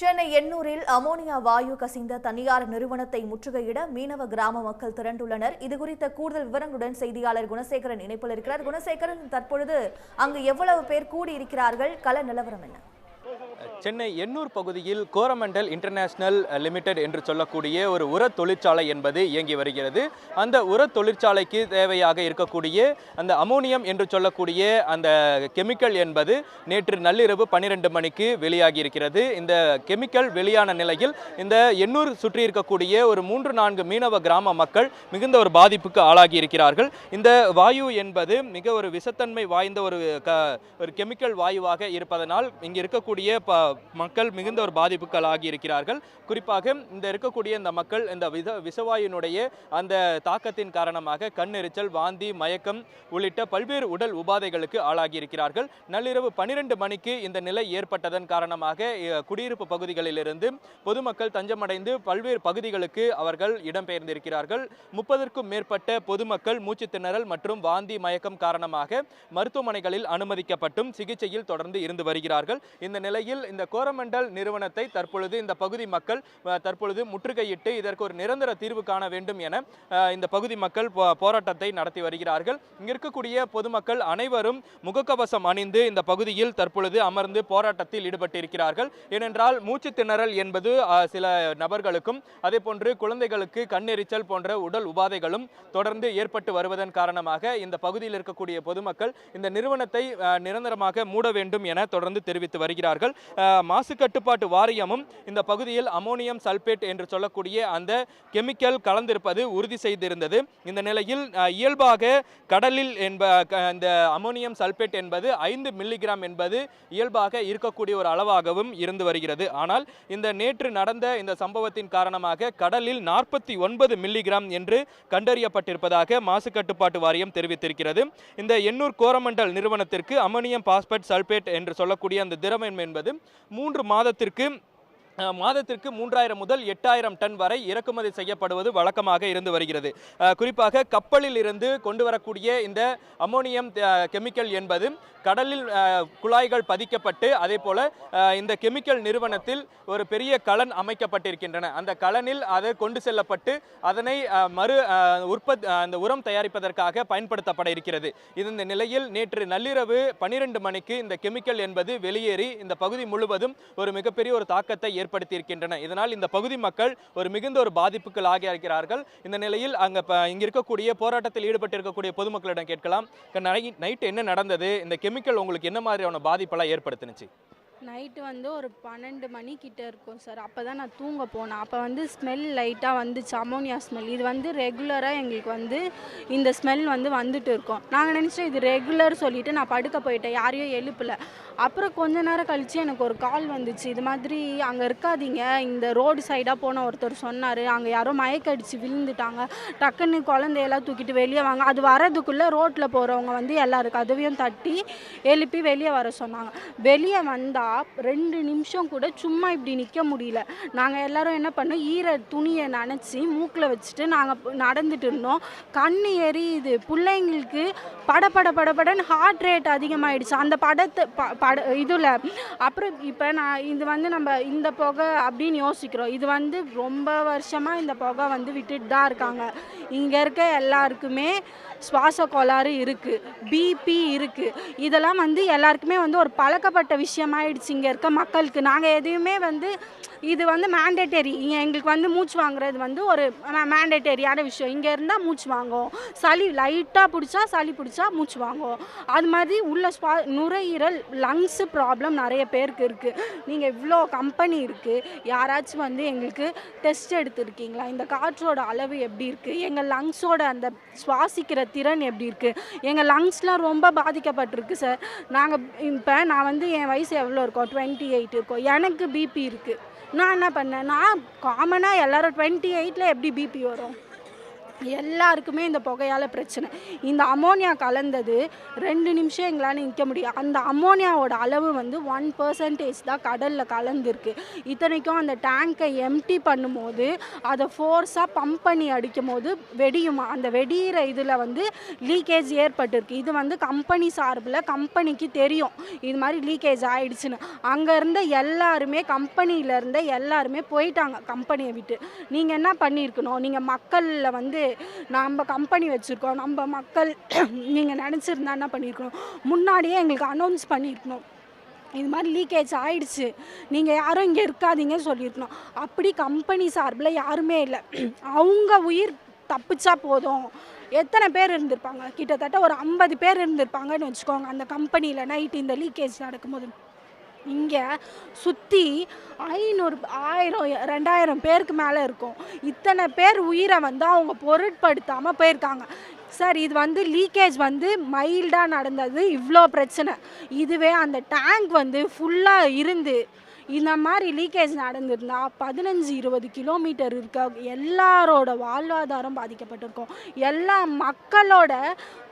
Chennai எண்ணூரில் ammonia வாயு கசிந்த தனியார் நிறுவனத்தை முற்றுகையிட மீனவ கிராம மக்கள் திரண்டுள்ளனர். இதுகுறித்த கூடுதல் விவரங்களுடன் செய்தியாளர் குணசேகரன் இணைப்பில் இருக்கிறார். குணசேகரன் தற்பொழுது அங்கு எவ்வளவு பேர் கூடியிருக்கிறார்கள்? கள நிலவரம் என்ன? சென்னை எண்ணூர் பகுதியில் கோரமண்டல் இன்டர்நேஷனல் லிமிடெட் என்று சொல்லக்கூடிய ஒரு உர தொழிற்சாலை என்பது இயங்கி வருகிறது. அந்த உர தொழிற்சாலைக்கு தேவையாக இருக்கக்கூடிய அந்த அமோனியம் என்று சொல்லக்கூடிய அந்த கெமிக்கல் என்பது நேற்று நள்ளிரவு பன்னிரெண்டு மணிக்கு வெளியாகி இருக்கிறது இந்த கெமிக்கல் வெளியான நிலையில் இந்த எண்ணூர் சுற்றி இருக்கக்கூடிய ஒரு மூன்று நான்கு மீனவ கிராம மக்கள் மிகுந்த ஒரு பாதிப்புக்கு ஆளாகி இருக்கிறார்கள் இந்த வாயு என்பது மிக ஒரு விஷத்தன்மை வாய்ந்த ஒரு க ஒரு கெமிக்கல் வாயுவாக இருப்பதனால் இங்கே இருக்கக்கூடிய ப மக்கள் மிகுந்த ஒரு பாதிப்புகளாகி இருக்கிறார்கள் குறிப்பாக இந்த இருக்கக்கூடிய இந்த மக்கள் இந்த வித விசவாயினுடைய அந்த தாக்கத்தின் காரணமாக கண்ணெரிச்சல் வாந்தி மயக்கம் உள்ளிட்ட பல்வேறு உடல் உபாதைகளுக்கு ஆளாகி இருக்கிறார்கள் நள்ளிரவு பன்னிரண்டு மணிக்கு இந்த நிலை ஏற்பட்டதன் காரணமாக குடியிருப்பு பகுதிகளிலிருந்து பொதுமக்கள் தஞ்சமடைந்து பல்வேறு பகுதிகளுக்கு அவர்கள் இடம்பெயர்ந்திருக்கிறார்கள். முப்பதற்கும் மேற்பட்ட பொதுமக்கள் மூச்சு திணறல் மற்றும் வாந்தி மயக்கம் காரணமாக மருத்துவமனைகளில் அனுமதிக்கப்பட்டும் சிகிச்சையில் தொடர்ந்து இருந்து வருகிறார்கள். இந்த நிலையில் இந்த கோரமண்டல் நிறுவனத்தை தற்பொழுது இந்த பகுதி மக்கள் தற்பொழுது முற்றுகையிட்டு இதற்கு ஒரு நிரந்தர தீர்வு காண வேண்டும் என இந்த பகுதி மக்கள் போ- போராட்டத்தை நடத்தி வருகிறார்கள். இங்க இருக்கக்கூடிய பொதுமக்கள் அனைவரும் முகக்கவசம் அணிந்து இந்த பகுதியில் தற்பொழுது அமர்ந்து போராட்டத்தில் ஈடுபட்டிருக்கிறார்கள். ஏனென்றால் மூச்சு திணறல் என்பது சில நபர்களுக்கும் அதே போன்று குழந்தைகளுக்கு கண்ணெரிச்சல் போன்ற உடல் உபாதைகளும் தொடர்ந்து ஏற்பட்டு வருவதன் காரணமாக இந்த பகுதியில் இருக்கக்கூடிய பொதுமக்கள் இந்த நிறுவனத்தை நிரந்தரமாக மூட வேண்டும் என தொடர்ந்து தெரிவித்து வருகிறார்கள். மாசு கட்டுப்பாட்டு வாரியமும் இந்த பகுதியில் அமோனியம் சல்பேட் என்று சொல்லக்கூடிய அந்த கெமிக்கல் கலந்திருப்பது உறுதி செய்திருந்தது. இந்த நிலையில் இயல்பாக கடலில் என்ப க- இந்த அமோனியம் சல்பேட் என்பது ஐந்து மில்லிகிராம் என்பது இயல்பாக இருக்கக்கூடிய ஒரு அளவாகவும் இருந்து வருகிறது. ஆனால் இந்த நேற்று நடந்த இந்த சம்பவத்தின் காரணமாக கடலில் நாற்பத்தி ஒன்பது மில்லிகிராம் என்று கண்டறியப்பட்டிருப்பதாக மாசு கட்டுப்பாட்டு வாரியம் தெரிவித்திருக்கிறது. இந்த எண்ணூர் கோரமண்டல் நிறுவனத்திற்கு அமோனியம் பாஸ்பேட் சல்பேட் என்று சொல்லக்கூடிய அந்த திரவம் என்பது மூன்று மாதத்திற்கு மாதத்திற்கு மூன்றாயிரம் முதல் எட்டாயிரம் டன் வரை இறக்குமதி செய்யப்படுவது வழக்கமாக இருந்து வருகிறது. குறிப்பாக கப்பலில் இருந்து கொண்டு வரக்கூடிய இந்த அமோனியம் கெமிக்கல் என்பது கடலில் குழாய்கள் பதிக்கப்பட்டு அதே போல இந்த கெமிக்கல் நிறுவனத்தில் ஒரு பெரிய கலன் அமைக்கப்பட்டிருக்கின்றன. அந்த கலனில் அது கொண்டு செல்லப்பட்டு அதனை மறு உற்பத்தி அந்த உரம் தயாரிப்பதற்காக பயன்படுத்தப்பட இருக்கிறது. இது இந்த நிலையில் நேற்று நள்ளிரவு பனிரெண்டு மணிக்கு இந்த கெமிக்கல் என்பது வெளியேறி இந்த பகுதி முழுவதும் ஒரு மிகப்பெரிய ஒரு தாக்கத்தை ஏற்படுத்தி இருக்கின்றன இதனால் இந்த பகுதி மக்கள் ஒரு மிகுந்த ஒரு பாதிப்புக்கு ஆகி இருக்கிறார்கள். இந்த நிலையில் அங்க ப- இங்க இருக்கக்கூடிய போராட்டத்தில் ஈடுபட்டு இருக்கக்கூடிய பொதுமக்களிடம் கேட்கலாம். நைட் என்ன நடந்தது? இந்த கெமிக்கல் உங்களுக்கு என்ன மாதிரியான பாதிப்பெல்லாம் ஏற்படுத்துனுச்சு? நைட்டு வந்து ஒரு பன்னெண்டு மணிக்கிட்ட இருக்கும் சார். அப்போ தான் நான் தூங்க போனேன். அப்போ வந்து ஸ்மெல் லைட்டாக வந்துச்சு. அமோனியா ஸ்மெல் இது வந்து ரெகுலராக எங்களுக்கு வந்து இந்த ஸ்மெல் வந்து வந்துட்டு இருக்கோம். நாங்கள் நினச்சோம் இது ரெகுலர் சொல்லிட்டு நான் படுக்க போயிட்டேன். யாரையும் எழுப்பலை. அப்புறம் கொஞ்ச நேரம் கழித்து எனக்கு ஒரு கால் வந்துச்சு. இது மாதிரி அங்கே இருக்காதீங்க. இந்த ரோடு சைடாக போன ஒருத்தர் சொன்னார். அங்கே யாரோ மயக்கடிச்சு விழுந்துட்டாங்க. டக்குன்னு குழந்தையெல்லாம் தூக்கிட்டு வெளியே வாங்க. அது வரதுக்குள்ளே ரோட்டில் போகிறவங்க வந்து எல்லாரும் கதவையும் தட்டி எழுப்பி வெளியே வர சொன்னாங்க. வெளியே வந்தால் ரெண்டு நிமிஷம் கூட சும்மா இப்படி நிற்க முடியல. நாங்கள் எல்லாரும் என்ன பண்ணோம்? ஈர துணியை நனைச்சி மூக்கில் வச்சுட்டு நாங்கள் நடந்துட்டு இருந்தோம். கண்ணு எரியுது. பிள்ளைங்களுக்கு பட பட பட படன்னு ஹார்ட் ரேட் அதிகமாகிடுச்சு அந்த படத்தை ப பட இதில். அப்புறம் இப்போ நான் இது வந்து நம்ம இந்த புகை அப்படின்னு யோசிக்கிறோம். இது வந்து ரொம்ப வருஷமாக இந்த புகை வந்து விட்டுட்டு தான் இருக்காங்க. இங்கே இருக்க எல்லாருக்குமே சுவாச கோளாறு இருக்குது பிபி இருக்குது இதெல்லாம் வந்து எல்லாருக்குமே வந்து ஒரு பழக்கப்பட்ட விஷயமாயிடுச்சு இங்கே இருக்க மக்களுக்கு. நாங்கள் எதையுமே வந்து இது வந்து மேண்டேட்டரி எங்களுக்கு வந்து மூச்சு வாங்குறது வந்து ஒரு மேண்டேட்டரியான விஷயம். இங்கே இருந்தால் மூச்சு வாங்கும் சளி லைட்டாக பிடிச்சா சளி பிடிச்சா மூச்சு வாங்கும் அது மாதிரி உள்ள ஸ்வா நுரையீரல் லங்ஸு ப்ராப்ளம் நிறைய பேருக்கு இருக்குது நீங்கள் இவ்வளோ கம்பெனி இருக்குது யாராச்சும் வந்து எங்களுக்கு டெஸ்ட் எடுத்துருக்கீங்களா? இந்த காற்றோட அளவு எப்படி இருக்குது எங்கள் லங்ஸோட அந்த சுவாசிக்கிற திறன் எப்படி இருக்குது எங்கள் லங்ஸ்லாம் ரொம்ப பாதிக்கப்பட்டிருக்கு சார் நாங்கள் இப்போ நான் வந்து என் வயசு எவ்வளோ இருக்கோம் டுவெண்ட்டி எயிட் இருக்கோம் எனக்கு பிபி இருக்குது நான் என்ன பண்ணேன் நான் காமனாக எல்லாரும் டுவெண்ட்டி எயிட்டில் எப்படி பிபி வரும்? எல்லாருக்குமே இந்த புகையால் பிரச்சனை. இந்த அமோனியா கலந்தது ரெண்டு நிமிஷம் எங்களால் நிற்க முடியும். அந்த அமோனியாவோட அளவு வந்து ஒன் பர்சன்டேஜ் தான் கடலில் கலந்துருக்கு. இத்தனைக்கும் அந்த டேங்கை எம்டி பண்ணும்போது அதை ஃபோர்ஸாக பம்ப் பண்ணி அடிக்கும் போது வெடியுமா? அந்த வெடியிற இதில் வந்து லீக்கேஜ் ஏற்பட்டிருக்கு. இது வந்து கம்பெனி சார்பில் கம்பெனிக்கு தெரியும். இது மாதிரி லீக்கேஜ் ஆயிடுச்சுன்னு. அங்கே இருந்த எல்லாருமே கம்பெனியில் இருந்த எல்லாருமே போயிட்டாங்க கம்பெனியை விட்டு. நீங்கள் என்ன பண்ணியிருக்கணும் நீங்கள் மக்களில் வந்து நம்ம கம்பெனி வச்சுருக்கோம். நம்ம மக்கள் நீங்கள் நினச்சிருந்தா என்ன பண்ணியிருக்கணும் முன்னாடியே எங்களுக்கு அனௌன்ஸ் பண்ணியிருக்கணும் இது மாதிரி லீக்கேஜ் ஆயிடுச்சு. நீங்கள் யாரும் இங்கே இருக்காதீங்க சொல்லியிருக்கணும் அப்படி கம்பெனி சார்பில் யாருமே இல்லை. அவங்க உயிர் தப்பிச்சா போதும். எத்தனை பேர் இருந்திருப்பாங்க? கிட்டத்தட்ட ஒரு ஐம்பது பேர் இருந்திருப்பாங்கன்னு வச்சுக்கோங்க. அந்த கம்பெனியில் நைட்டு இந்த லீக்கேஜ் நடக்கும்போது. இங்கே சுற்றி ஐநூறு ஆயிரம் ரெண்டாயிரம் பேருக்கு மேலே இருக்கும். இத்தனை பேர் உயிரை வந்து அவங்க பொருட்படுத்தாமல் போயிருக்காங்க. சார் இது வந்து லீக்கேஜ் வந்து மைல்டாக நடந்தது. இவ்வளோ பிரச்சனை. இதுவே அந்த டேங்க் வந்து ஃபுல்லாக இருந்து இந்த மாதிரி லீக்கேஜ் நடந்திருந்தா பதினஞ்சு இருபது கிலோமீட்டர் இருக்க எல்லாரோட வாழ்வாதாரம் பாதிக்கப்பட்டிருக்கும். எல்லா மக்களோட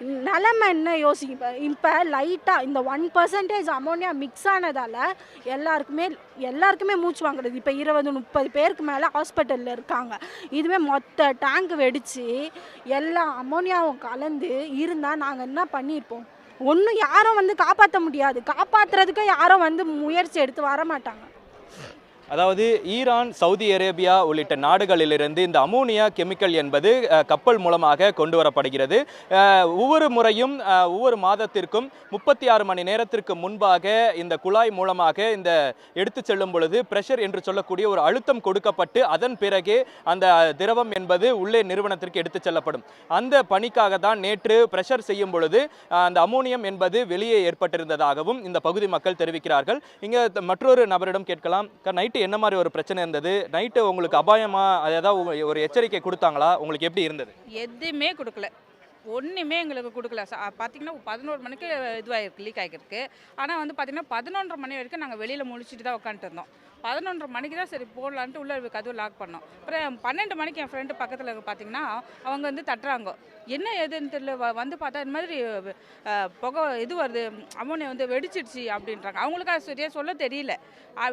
நிலைமை என்ன யோசிப்பேன் இப்போ லைட்டாக இந்த ஒன் பர்சன்டேஜ் அமோனியா மிக்ஸ் ஆனதால் எல்லாருக்குமே எல்லாருக்குமே மூச்சு வாங்குறது. இப்போ இருபது முப்பது பேருக்கு மேலே ஹாஸ்பிட்டலில் இருக்காங்க. இதுவே மொத்த டேங்க் வெடித்து எல்லா அமோனியாவும் கலந்து இருந்தால் நாங்கள் என்ன பண்ணியிருப்போம் ஒன்றும் யாரும் வந்து காப்பாற்ற முடியாது. காப்பாற்றுறதுக்கு யாரும் வந்து முயற்சி எடுத்து வர மாட்டாங்க அதாவது ஈரான் சவுதி அரேபியா உள்ளிட்ட நாடுகளிலிருந்து இந்த அமோனியா கெமிக்கல் என்பது கப்பல் மூலமாக கொண்டு வரப்படுகிறது. ஒவ்வொரு முறையும் ஒவ்வொரு மாதத்திற்கும் முப்பத்தி ஆறு மணி நேரத்திற்கு முன்பாக இந்த குழாய் மூலமாக இந்த எடுத்து செல்லும் பொழுது பிரஷர் என்று சொல்லக்கூடிய ஒரு அழுத்தம் கொடுக்கப்பட்டு அதன் பிறகே அந்த திரவம் என்பது உள்ளே நிறுவனத்திற்கு எடுத்து செல்லப்படும். அந்த பணிக்காக தான் நேற்று பிரஷர் செய்யும் பொழுது அந்த அமோனியம் என்பது வெளியே ஏற்பட்டிருந்ததாகவும் இந்த பகுதி மக்கள் தெரிவிக்கிறார்கள். இங்கே மற்றொரு நபரிடம் கேட்கலாம். நைட் நைட்டு என்ன மாதிரி ஒரு பிரச்சனை இருந்தது? நைட்டு உங்களுக்கு அபாயமா ஏதாவது ஒரு எச்சரிக்கை கொடுத்தாங்களா? உங்களுக்கு எப்படி இருந்தது? எதுவுமே கொடுக்கல. ஒன்றுமே எங்களுக்கு கொடுக்கல. பார்த்தீங்கன்னா பதினோரு மணிக்கு இதுவாகிருக்கு லீக் ஆகிருக்கு ஆனால் வந்து பார்த்தீங்கன்னா பதினொன்றரை மணி வரைக்கும் நாங்கள் வெளியில் முழிச்சிட்டு தான் உட்காந்துட்டு இருந்தோம். பதினொன்றரை மணிக்கு தான் சரி போடலான்ட்டு உள்ள கதவு லாக் பண்ணோம். அப்புறம் பன்னெண்டு மணிக்கு என் ஃப்ரெண்டு பக்கத்தில் பார்த்தீங்கன்னா அவங்க வந்து தட்டுறாங்க. என்ன ஏதுன்னு தெரியல வ- வந்து பார்த்தா இந்த மாதிரி புகை இது வருது அம்மனை வந்து வெடிச்சிடுச்சு அப்படின்றாங்க. அவங்களுக்கு அது சரியாக சொல்ல தெரியல.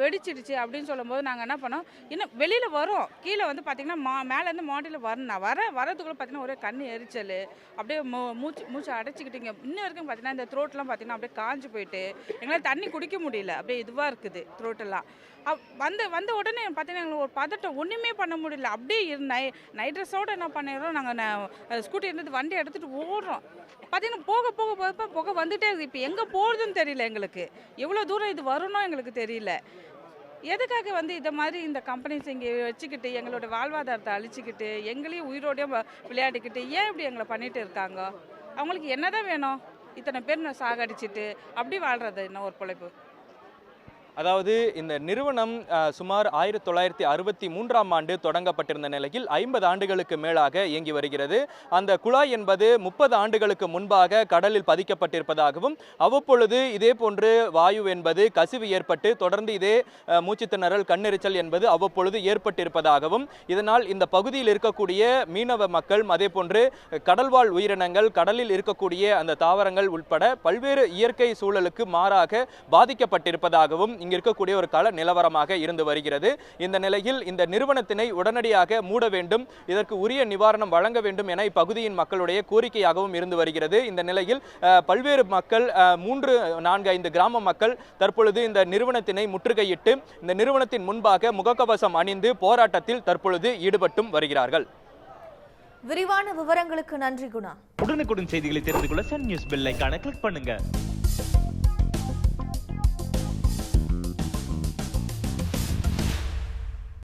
வெடிச்சிடுச்சு அப்படின்னு சொல்லும்போது நாங்கள் என்ன பண்ணோம் இன்னும் வெளியில் வரும். கீழே வந்து பார்த்திங்கன்னா மா மேலேருந்து மாடியில் வரணும் வர வரதுக்குள்ளே பார்த்தீங்கன்னா ஒரே கண் எரிச்சல். அப்படியே மூ மூச்சு மூச்சு அடைச்சிக்கிட்டீங்க. இன்ன வரைக்கும் பார்த்தீங்கன்னா இந்த த்ரோட்லாம் பார்த்தீங்கன்னா அப்படியே காஞ்சு போயிட்டு எங்களால் தண்ணி குடிக்க முடியல. அப்படியே இதுவாக இருக்குது த்ரோட்டெல்லாம் அப் வந்து வந்த உடனே பார்த்தீங்கன்னா எங்களுக்கு ஒரு பதட்டம். ஒன்றுமே பண்ண முடியல. அப்படியே இரு நை நைட் ட்ரெஸ்ஸோடு என்ன பண்ணிடுறோம்? நாங்கள் ஸ்கூட்டி இருந்தது வண்டி எடுத்துகிட்டு ஓடுறோம். பார்த்தீங்கன்னா போக போக போக புகை வந்துட்டே இருக்குது இப்போ எங்கே போகிறதுன்னு தெரியல எங்களுக்கு. எவ்வளோ தூரம் இது வரணும் எங்களுக்கு தெரியல. எதுக்காக வந்து இந்த மாதிரி இந்த கம்பெனிஸ் இங்கே வச்சுக்கிட்டு எங்களோட வாழ்வாதாரத்தை அழிச்சிக்கிட்டு எங்களையும் உயிரோடையும் விளையாடிக்கிட்டு ஏன் இப்படி எங்களை பண்ணிட்டு இருக்காங்க? அவங்களுக்கு என்னதான் வேணும்? இத்தனை பேர் நான் சாகடிச்சிட்டு அப்படி வாழ்றது என்ன ஒரு பிழைப்பு? அதாவது இந்த நிறுவனம் சுமார் ஆயிரத்தி தொள்ளாயிரத்தி அறுபத்தி மூன்றாம் ஆண்டு தொடங்கப்பட்டிருந்த நிலையில் ஐம்பது ஆண்டுகளுக்கு மேலாக இயங்கி வருகிறது. அந்த குழாய் என்பது முப்பது ஆண்டுகளுக்கு முன்பாக கடலில் பதிக்கப்பட்டிருப்பதாகவும் அவ்வப்பொழுது இதே போன்று வாயு என்பது கசிவு ஏற்பட்டு தொடர்ந்து இதே மூச்சுத்திணறல் கண்ணெரிச்சல் என்பது அவ்வப்பொழுது ஏற்பட்டிருப்பதாகவும் இதனால் இந்த பகுதியில் இருக்கக்கூடிய மீனவ மக்கள் அதே போன்று கடல்வாழ் உயிரினங்கள் கடலில் இருக்கக்கூடிய அந்த தாவரங்கள் உட்பட பல்வேறு இயற்கை சூழலுக்கு மாறாக பாதிக்கப்பட்டிருப்பதாகவும் இங்கு இருக்கக்கூடிய ஒரு கள நிலவரமாக இருந்து வருகிறது. இந்த நிலையில் இந்த நிறுவனத்தினை உடனடியாக மூட வேண்டும் இதற்கு உரிய நிவாரணம் வழங்க வேண்டும் என இப்பகுதியின் மக்களுடைய கோரிக்கையாகவும் இருந்து வருகிறது. இந்த நிலையில் பல்வேறு மக்கள் மூன்று நான்கு ஐந்து கிராம மக்கள் தற்பொழுது இந்த நிறுவனத்தினை முற்றுகையிட்டு இந்த நிறுவனத்தின் முன்பாக முகக்கவசம் அணிந்து போராட்டத்தில் தற்பொழுது ஈடுபட்டும் வருகிறார்கள். விரிவான விவரங்களுக்கு நன்றி குணா. உடனுக்குடன் செய்திகளை தெரிந்து கொள்ள சன் நியூஸ் பெல் ஐகானை கிளிக் பண்ணுங்க.